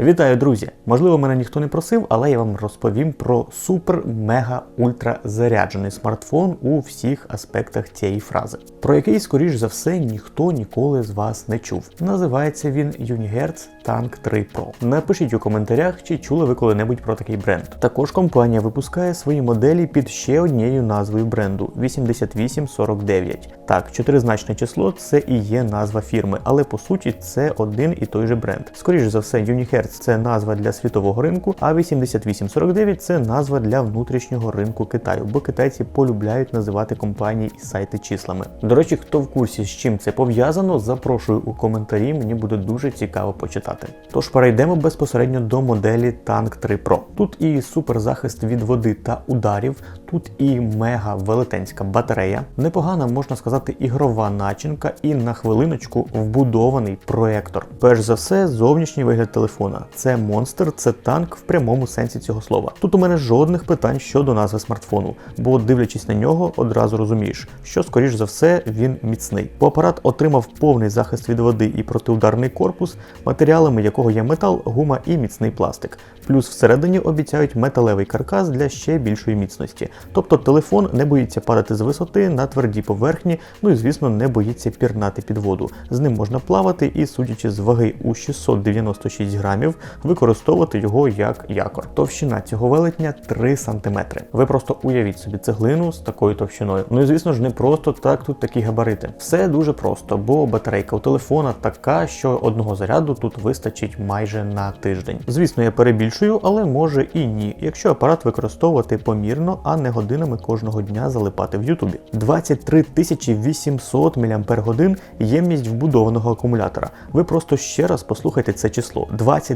Вітаю, друзі! Можливо, мене ніхто не просив, але я вам розповім про супер мега ультра заряджений смартфон у всіх аспектах цієї фрази, про який, скоріш за все, ніхто ніколи з вас не чув. Називається він Unihertz Tank 3 Pro. Напишіть у коментарях, чи чули ви коли-небудь про такий бренд. Також компанія випускає свої моделі під ще однією назвою бренду 8849. Так, чотиризначне число це і є назва фірми, але по суті це один і той же бренд. Скоріше за все, Unihertz це назва для світового ринку, а 8849 це назва для внутрішнього ринку Китаю, бо китайці полюбляють називати компанії і сайти числами. До речі, хто в курсі з чим це пов'язано, запрошую у коментарі. Мені буде дуже цікаво почитати. Тож перейдемо безпосередньо до моделі Tank 3 Pro. Тут і суперзахист від води та ударів, тут і мега велетенська батарея, непогана, можна сказати, ігрова начинка, і на хвилиночку вбудований проектор. Перш за все, зовнішній вигляд телефона. Це монстр, це танк в прямому сенсі цього слова. Тут у мене жодних питань щодо назви смартфону, бо дивлячись на нього, одразу розумієш, що скоріш за все він міцний. Бо апарат отримав повний захист від води і протиударний корпус, матеріалами якого є метал, гума і міцний пластик. Плюс всередині обіцяють металевий каркас для ще більшої міцності. Тобто телефон не боїться падати з висоти на тверді поверхні, ну і звісно не боїться пірнати під воду. З ним можна плавати і, судячи з ваги у 696 грамів, використовувати його як якор. Товщина цього велетня 3 см. Ви просто уявіть собі цеглину з такою товщиною. Ну і звісно ж не просто так тут такі габарити. Все дуже просто, бо батарейка у телефона така, що одного заряду тут вистачить майже на тиждень. Звісно, я перебільшую, але може і ні, якщо апарат використовувати помірно, а не годинами кожного дня залипати в Ютубі. 23 800 мАч ємність вбудованого акумулятора. Ви просто ще раз послухайте це число. 23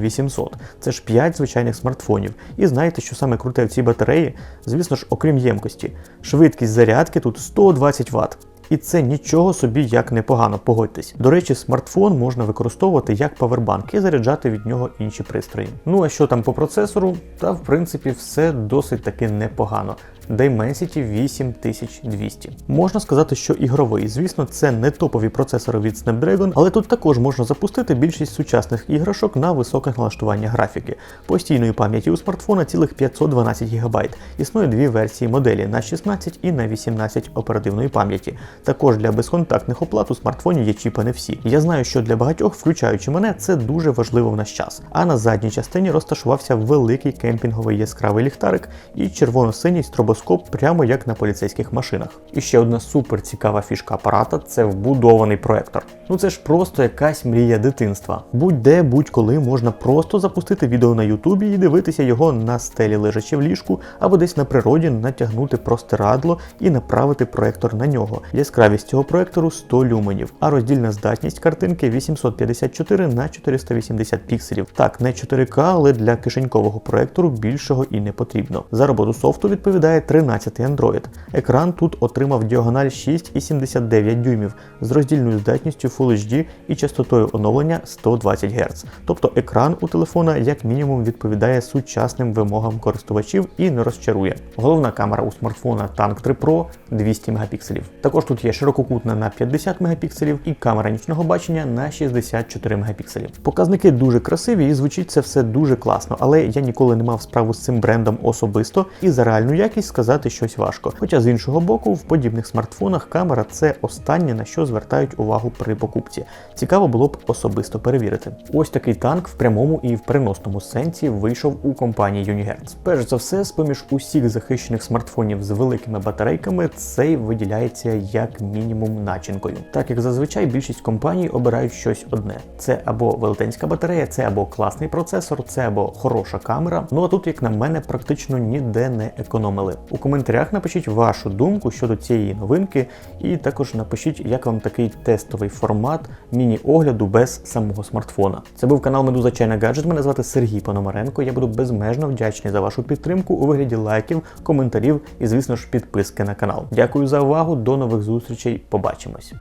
800. Це ж 5 звичайних смартфонів. І знаєте, що саме круте в цій батареї? Звісно ж, окрім ємкості. Швидкість зарядки тут 120 Вт. І це нічого собі як непогано, погодьтесь. До речі, смартфон можна використовувати як павербанк і заряджати від нього інші пристрої. Ну а що там по процесору? Та в принципі все досить таки непогано. Dimensity 8200. Можна сказати, що ігровий. Звісно, це не топові процесори від Snapdragon, але тут також можна запустити більшість сучасних іграшок на високе налаштування графіки. Постійної пам'яті у смартфона цілих 512 ГБ. Існує дві версії моделі на 16 і на 18 оперативної пам'яті. Також для безконтактних оплат у смартфоні є чіпи всі. Я знаю, що для багатьох, включаючи мене, це дуже важливо в наш час. А на задній частині розташувався великий кемпінговий яскравий ліхтарик і червоно-синій стробоскоп прямо як на поліцейських машинах. І ще одна супер цікава фішка апарата це вбудований проектор. Ну це ж просто якась мрія дитинства. Будь-де, будь-коли можна просто запустити відео на Ютубі і дивитися його на стелі лежачи в ліжку, або десь на природі натягнути простирадло і направити проектор на нього. Яскравість цього проектору 100 люменів, а роздільна здатність картинки 854 на 480 пікселів. Так, не 4К, але для кишенькового проектору більшого і не потрібно. За роботу софту відповідає 13 Android. Екран тут отримав діагональ 6,79 дюймів з роздільною здатністю Full HD і частотою оновлення 120 Гц. Тобто екран у телефона як мінімум відповідає сучасним вимогам користувачів і не розчарує. Головна камера у смартфона Tank 3 Pro 200 мегапікселів. Також тут є ширококутна на 50 мегапікселів і камера нічного бачення на 64 мегапікселів. Показники дуже красиві і звучить це все дуже класно, але я ніколи не мав справу з цим брендом особисто і за реальну якість сказати щось важко. Хоча з іншого боку, в подібних смартфонах камера це останнє на що звертають увагу при покупці. Цікаво було б особисто перевірити. Ось такий танк в прямому і в переносному сенсі вийшов у компанії Unihertz. Перш за все, з поміж усіх захищених смартфонів з великими батарейками, цей виділяється як мінімум начинкою. Так як зазвичай більшість компаній обирають щось одне: це або велетенська батарея, це або класний процесор, це або хороша камера. Ну а тут, як на мене, практично ніде не економили. У коментарях напишіть вашу думку щодо цієї новинки, і також напишіть, як вам такий тестовий формат міні-огляду без самого смартфона. Це був канал Медуза Чайна Гаджет. Мене звати Сергій Пономаренко. Я буду безмежно вдячний за вашу підтримку у вигляді лайків, коментарів і, звісно ж, підписки на канал. Дякую за увагу, до нових зустрічей. Побачимось.